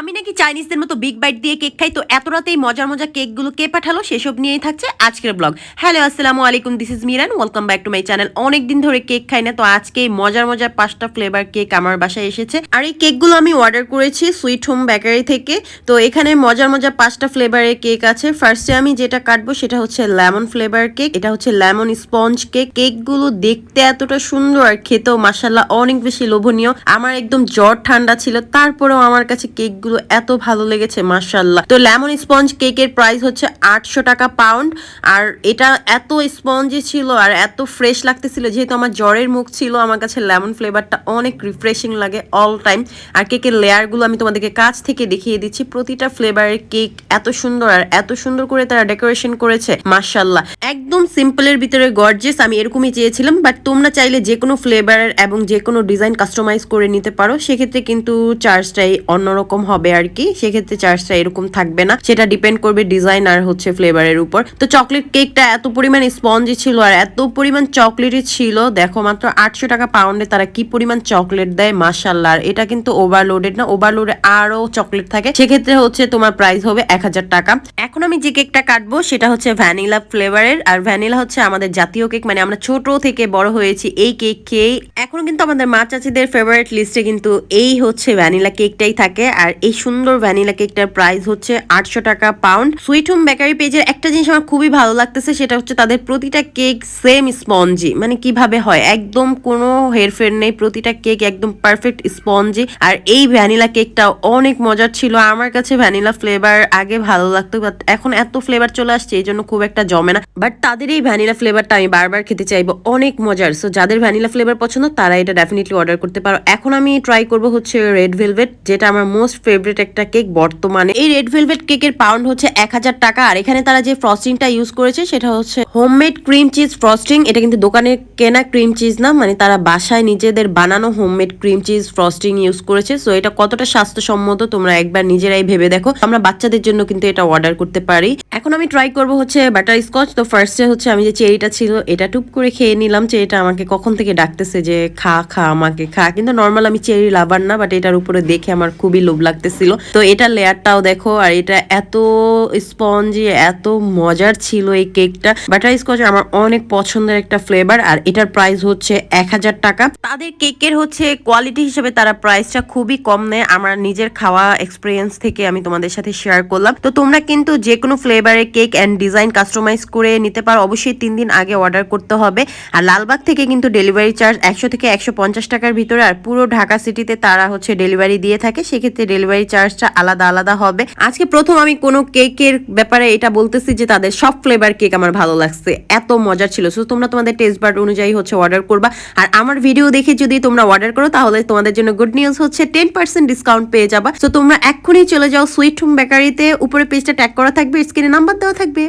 আমি নাকি চাইনিজদের মতো বিগ বাইট দিয়ে কেক খাই, তো এত রাতেই মজার মজার কেকগুলো কে পাঠালো সেসব নিয়েই থাকছে আজকের ব্লগ হ্যালো আসসালামু আলাইকুম this is Miran welcome back to my channel অনেক দিন ধরে কেক খাই না, তো আজকে মজার মজার পাঁচটা ফ্লেভার কেক আমার বাসায় এসেছে। আর এই কেকগুলো আমি অর্ডার করেছি সুইট হোম বেকারি থেকে, তো এখানে মজার মজার পাঁচটা ফ্লেভারের কেক আছে। ফার্স্টে আমি যেটা কাটবো সেটা হচ্ছে লেমন ফ্লেভার কেক এটা হচ্ছে লেমন স্পঞ্জ কেক কেকগুলো দেখতে এতটা সুন্দর আর খেতেও মাসাল্লাহ অনেক বেশি লোভনীয়। আমার একদম জ্বর ঠান্ডা ছিল, তারপরেও আমার কাছে কেকগুলো এত ভালো লেগেছে মার্শাল্লাহ তো লেমন স্পঞ্জ কেকের প্রাইস হচ্ছে আটশো টাকা পাউন্ড আর এটা এত স্পঞ্জি ছিল আর এত ফ্রেশ লাগতেছিল, যেহেতু আমার জ্বরের মুখ ছিল, আমার কাছে লেমন ফ্লেভারটা অনেক রিফ্রেশিং লাগে অল টাইম আর কেকের লেয়ারগুলো আমি তোমাদেরকে কাছ থেকে দেখিয়ে দিচ্ছি, প্রতিটা ফ্লেভারের কেক এত সুন্দর আর এত সুন্দর করে তারা ডেকোরেশন করেছে মাসাল্লাহ একদম সিম্পলের ভিতরে গর্জেস আমি এরকমই চেয়েছিলাম বাট তোমরা চাইলে যে কোনো ফ্লেভারের এবং যে কোনো ডিজাইন কাস্টমাইজ করে নিতে পারো, সেক্ষেত্রে কিন্তু চার্জটাই অন্যরকম হবে। আর কি। সেক্ষেত্রে চার্জটা এরকম থাকবে না। সেটা ডিপেন্ড করবে ডিজাইন আর হচ্ছে ফ্লেভারের উপর। তো চকলেট কেকটা এত পরিমাণ স্পঞ্জি ছিল আর এত পরিমাণ চকলেটই ছিল, দেখো মাত্র আটশো টাকা পাউন্ডে তারা কি পরিমাণ চকলেট দেয়? মাসাল্লাহ আর এটা কিন্তু ওভারলোডেড না। ওভারলোডে আরও চকলেট থাকে। সেক্ষেত্রে হচ্ছে তোমার প্রাইস হবে এক হাজার টাকা। এখন আমি যে কেকটা কাটবো, সেটা হচ্ছে ভ্যানিলা ফ্লেভারের আর ভ্যানিলা হচ্ছে আমাদের জাতীয় কেক মানে আমরা ছোট থেকে বড় হয়েছি এই কেক খেয়েই। এখন কিন্তু আমাদের মা চাচিদের ফেভারিট লিস্টে কিন্তু এই হচ্ছে ভ্যানিলা কেকটাই থাকে। আর এই সুন্দর ভ্যানিলা কেকটার প্রাইস হচ্ছে আটশো টাকা পাউন্ড। সুইট হোম বেকারি পেজের একটা জিনিস আমার খুবই ভালো লাগতেছে, সেটা হচ্ছে তাদের প্রতিটা কেক সেম স্পঞ্জি মানে কীভাবে হয়? একদম কোনো হেরফের নেই, প্রতিটা কেক একদম পারফেক্ট স্পঞ্জি আর এই ভ্যানিলা কেকটা অনেক মজার ছিল। আমার কাছে ভ্যানিলা ফ্লেভার আগে ভালো লাগতো বাট এখন এত ফ্লেভার চলে আসছে, এই জন্য খুব একটা জমে না। বাট তাদের এই ভ্যানিলা ফ্লেভারটা আমি বারবার খেতে চাইব, অনেক মজার। সো যাদের ভ্যানিলা ফ্লেভার পছন্দ, তারা এটা ডেফিনেটলি অর্ডার করতে পারো। এখন আমি ট্রাই করব হচ্ছে রেড ভেলভেট যেটা আমার মোস্ট ফেভারিট একটা কেক বর্তমানে। এই রেড ভেলভেট কেকের পাউন্ড হচ্ছে এক হাজার টাকা। আর এখানে তারা যে ফ্রস্টিংটা ইউজ করেছে, সেটা হচ্ছে হোমমেড ক্রিম চিজ ফ্রস্টিং এটা কিন্তু দোকানে কেনা ক্রিম চিজ না মানে তারা বাসায় নিজেদের বানানো homemade cream cheese frosting use করেছে। সো এটা কতটা স্বাস্থ্যসম্মত তোমরা একবার নিজেরাই ভেবে দেখো। আমরা বাচ্চাদের জন্য কিন্তু এটা অর্ডার করতে পারি। এখন আমি ট্রাই করব হচ্ছে বাটার স্কচ তো ফার্স্টে হচ্ছে আমি যে চেরিটা ছিল, এটা টুপ করে খেয়ে নিলাম। চেরিটা আমাকে কখন থেকে ডাকতেছে যে, খা খা, আমাকে খা। কিন্তু নর্মাল আমি চেরি লাভার না বাট এটার উপরে দেখে আমার খুবই লোভ লাগতেছিল। তো এটা লেয়ারটাও দেখো, আর এটা এত স্পঞ্জি, এত মজার ছিল এই কেকটা। বাটার স্কচ আমার অনেক পছন্দের একটা ফ্লেভার আর এটার প্রাইস হচ্ছে এক হাজার টাকা। তাদের কেকের হচ্ছে কোয়ালিটি হিসেবে তারা প্রাইসটা খুবই কম নেয়। আমার নিজের খাওয়া এক্সপিরিয়েন্স থেকে আমি তোমাদের সাথে শেয়ার করলাম। তো তোমরা কিন্তু যে কোনো ফ্লেভারের কেক অ্যান্ড ডিজাইন কাস্টমাইজ করে নিতে পারো। অবশ্যই তিন দিন আগে অর্ডার করতে হবে। আর লালবাগ থেকে কিন্তু ডেলিভারি চার্জ একশো থেকে একশো পঞ্চাশ টাকার ভিতরে, আর পুরো ঢাকা সিটিতে তারা হচ্ছে ডেলিভারি দিয়ে থাকে। সেক্ষেত্রে ডেলিভারি চার্জটা আলাদা আলাদা হবে। আজকে প্রথম আমি কোনো কেকের ব্যাপারে এটা বলতেছি যে তাদের সব ফ্লেভার কেক আমার ভালো লাগছে। এত মজা ছিল। সো তোমরা তোমাদের টেস্ট বার্ড অনুযায়ী হচ্ছে অর্ডার করবা। আর আমার ভিডিও দেখে যদি তোমরা অর্ডার করো, তাহলে তোমাদের জন্য গুড নিউজ হচ্ছে টেন পার্সেন্ট ডিসকাউন্ট পেয়ে যাবা। তো তোমরা এক্ষুনি চলে যাও সুইট হোম বেকারিতে উপরে পেজটা ট্যাগ করা থাকবে স্ক্রিনে নাম্বার দেওয়া থাকবে।